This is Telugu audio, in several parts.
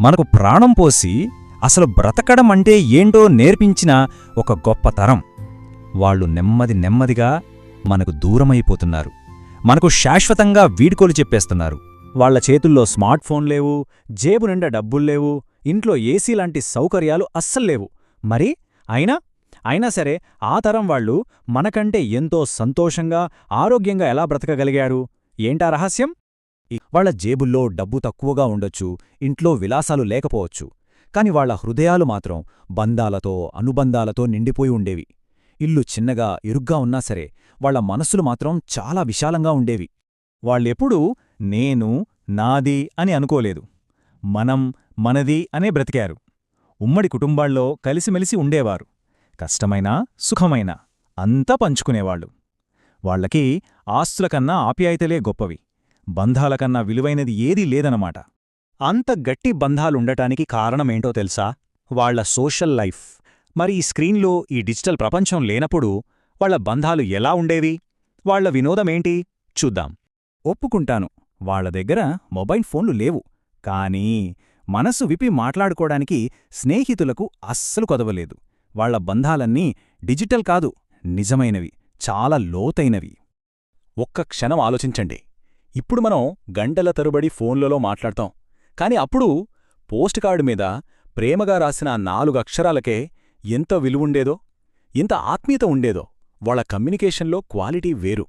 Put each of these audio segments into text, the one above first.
మనకు ప్రాణం పోసి అసలు బ్రతకడం అంటే ఏంటో నేర్పించిన ఒక గొప్ప తరం. వాళ్ళు నెమ్మది నెమ్మదిగా మనకు దూరమైపోతున్నారు. మనకు శాశ్వతంగా వీడ్కోలు చెప్పేస్తున్నారు. వాళ్ళ చేతుల్లో స్మార్ట్ ఫోన్ లేవు జేబు నిండా డబ్బుల్లేవు ఇంట్లో ఏసీ లాంటి సౌకర్యాలు అస్సల్లేవు మరి అయినా అయినా సరే ఆ తరం వాళ్ళు మనకంటే ఎంతో సంతోషంగా ఆరోగ్యంగా ఎలా బ్రతకగలిగారు? ఏంటా రహస్యం? వాళ్ళ జేబుల్లో డబ్బు తక్కువగా ఉండొచ్చు ఇంట్లో విలాసాలు లేకపోవచ్చు. కాని వాళ్ళ హృదయాలు మాత్రం బంధాలతో అనుబంధాలతో నిండిపోయి ఉండేవి. ఇల్లు చిన్నగా ఇరుగ్గా ఉన్నా సరే వాళ్ళ మనస్సులు మాత్రం చాలా విశాలంగా ఉండేవి. వాళ్ళెప్పుడూ నేను నాది అని అనుకోలేదు. మనం మనది అనే బ్రతికారు. ఉమ్మడి కుటుంబాల్లో కలిసిమెలిసి ఉండేవారు. కష్టమైనా సుఖమైనా అంతా పంచుకునేవాళ్ళు. వాళ్ళకి ఆస్తులకన్నా ఆప్యాయతలే గొప్పవి. బంధాలకన్నా విలువైనది ఏదీ లేదనమాట అంత గట్టి బంధాలుండటానికి కారణమేంటో తెలుసా? వాళ్ళ సోషల్ లైఫ్. మరి ఈ స్క్రీన్లో ఈ డిజిటల్ ప్రపంచం లేనప్పుడు వాళ్ళ బంధాలు ఎలా ఉండేవి? వాళ్ళ వినోదమేంటి? చూద్దాం. ఒప్పుకుంటాను. వాళ్ళ దగ్గర మొబైల్ ఫోన్లు లేవు. కానీ మనసు విప్పి మాట్లాడుకోడానికి స్నేహితులకు అస్సలు కొదవలేదు. వాళ్ళ బంధాలన్నీ డిజిటల్ కాదు. నిజమైనవి. చాలా లోతైనవి. ఒక్క క్షణం ఆలోచించండి. ఇప్పుడు మనం గంటల తరుబడి ఫోన్లలో మాట్లాడతాం. కాని అప్పుడు పోస్ట్ కార్డు మీద ప్రేమగా రాసిన నాలుగు అక్షరాలకే ఎంత విలువుండేదో ఎంత ఆత్మీయత ఉండేదో వాళ్ళ కమ్యూనికేషన్లో క్వాలిటీ వేరు.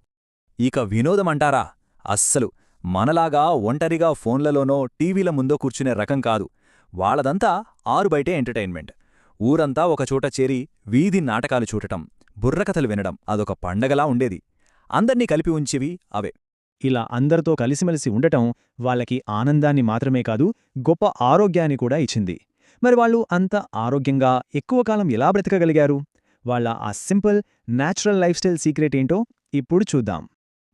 ఇక వినోదమంటారా అస్సలు. మనలాగా ఒంటరిగా ఫోన్లలోనో టీవీల ముందో కూర్చునే రకం కాదు. వాళ్ళదంతా ఆరుబయటే ఎంటర్టైన్మెంట్. ఊరంతా ఒకచోట చేరి వీధి నాటకాలు చూడటం బుర్రకథలు వినడం అదొక పండగలా ఉండేది. అందర్నీ కలిపి ఉంచేవి అవే. ఇలా అందరితో కలిసిమెలిసి ఉండటం వాళ్ళకి ఆనందాన్ని మాత్రమే కాదు గొప్ప ఆరోగ్యాన్ని కూడా ఇచ్చింది. మరి వాళ్ళు అంత ఆరోగ్యంగా ఎక్కువ కాలం ఎలా బ్రతకగలిగారు? వాళ్ళ ఆ simple natural lifestyle secret ఏంటో ఇప్పుడు చూద్దాం.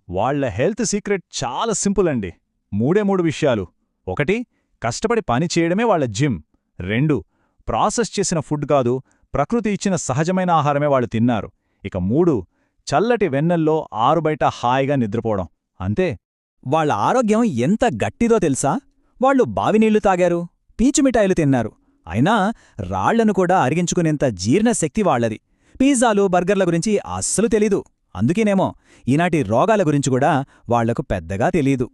వాళ్ళ హెల్త్ సీక్రెట్ చాలా సింపుల్ అండి. మూడే మూడు విషయాలు. ఒకటి కష్టపడి పని చేయడమే వాళ్ళ జిమ్. రెండు ప్రాసెస్ చేసిన ఫుడ్ కాదు ప్రకృతి ఇచ్చిన సహజమైన ఆహారమే వాళ్ళు తిన్నారు. ఇక మూడు చల్లటి వెన్నెల్లో ఆరుబయట హాయిగా నిద్రపోవడం. అంతే. వాళ్ళ ఆరోగ్యం ఎంత గట్టిదో తెలుసా? వాళ్ళు బావినీళ్ళు తాగారు పీచుమిఠాయిలు తిన్నారు. అయినా రాళ్ళను కూడా అరిగించుకునేంత జీర్ణశక్తి వాళ్ళది పిజ్జాలు బర్గర్ల గురించి అస్సలు తెలీదు. అందుకేనేమో ఈనాటి రోగాల గురించి కూడా వాళ్ళకు పెద్దగా తెలీదు.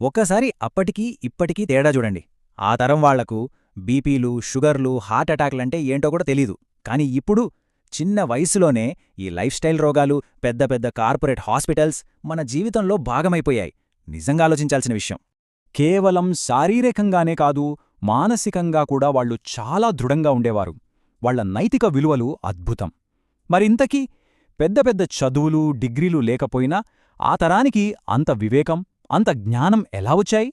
ఒక్కసారి అప్పటికీ ఇప్పటికీ తేడా చూడండి. ఆ తరం వాళ్ళకు బీపీలు షుగర్లు హార్ట్ అటాక్లంటే ఏంటో కూడా తెలీదు. కాని ఇప్పుడు చిన్న వయసులోనే ఈ లైఫ్ స్టైల్ రోగాలు పెద్ద పెద్ద కార్పొరేట్ హాస్పిటల్స్ మన జీవితంలో భాగమైపోయాయి. నిజంగా ఆలోచించాల్సిన విషయం. కేవలం శారీరకంగానే కాదు మానసికంగా కూడా వాళ్ళు చాలా దృఢంగా ఉండేవారు. వాళ్ళ నైతిక విలువలు అద్భుతం. మరింతకీ పెద్ద పెద్ద చదువులు డిగ్రీలు లేకపోయినా ఆ తరానికి అంత వివేకం అంత జ్ఞానం ఎలా వచ్చాయి?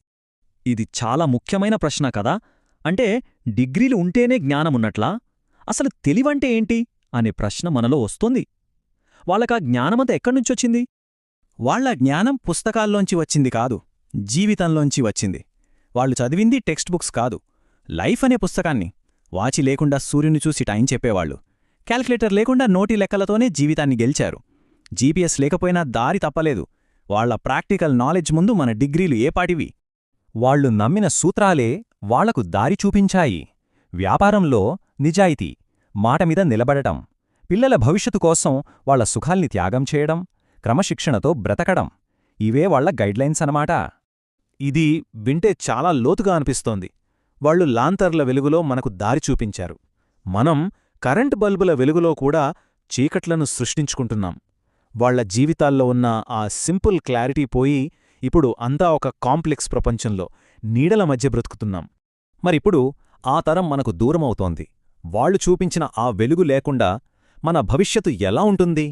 ఇది చాలా ముఖ్యమైన ప్రశ్న కదా. అంటే డిగ్రీలు ఉంటేనే జ్ఞానమున్నట్లా అసలు తెలివంటే ఏంటి? అనే ప్రశ్న మనలో వస్తోంది. వాళ్ళకా జ్ఞానమంతా ఎక్కడ్నుంచొచ్చింది వాళ్ళ జ్ఞానం పుస్తకాల్లోంచి వచ్చింది కాదు. జీవితంలోంచి వచ్చింది. వాళ్ళు చదివింది టెక్స్ట్ బుక్స్ కాదు. లైఫ్ అనే పుస్తకాన్ని. వాచి లేకుండా సూర్యుని చూసి టైం చెప్పేవాళ్ళు. క్యాల్కులేటర్ లేకుండా నోటి లెక్కలతోనే జీవితాన్ని గెలిచారు. జీపీఎస్ లేకపోయినా దారి తప్పలేదు. వాళ్ళ ప్రాక్టికల్ నాలెడ్జ్ ముందు మన డిగ్రీలు ఏపాటివి వాళ్ళు నమ్మిన సూత్రాలే వాళ్ళకు దారి చూపించాయి. వ్యాపారంలో నిజాయితీ మాటమీద నిలబడటం పిల్లల భవిష్యత్తు కోసం వాళ్ళ సుఖాల్ని త్యాగం చేయడం క్రమశిక్షణతో బ్రతకడం ఇవే వాళ్ళ గైడ్లైన్స్ అనమాట ఇది వింటే చాలా లోతుగా అనిపిస్తోంది. వాళ్ళు లాంతర్ల వెలుగులో మనకు దారి చూపించారు. మనం కరెంట్ బల్బుల వెలుగులో కూడా చీకట్లను సృష్టించుకుంటున్నాం. వాళ్ళ జీవితాల్లో ఉన్న ఆ సింపుల్ క్లారిటీ పోయి ఇప్పుడు అంతా ఒక కాంప్లెక్స్ ప్రపంచంలో నీడల మధ్య బ్రతుకుతున్నాం. మరిప్పుడు ఆ తరం మనకు దూరమవుతోంది. వాళ్ళు చూపించిన ఆ వెలుగు లేకుండా మన భవిష్యత్తు ఎలా ఉంటుంది?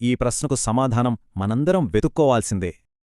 ఈ ప్రశ్నకు సమాధానం మనందరం వెతుక్కోవాల్సిందే.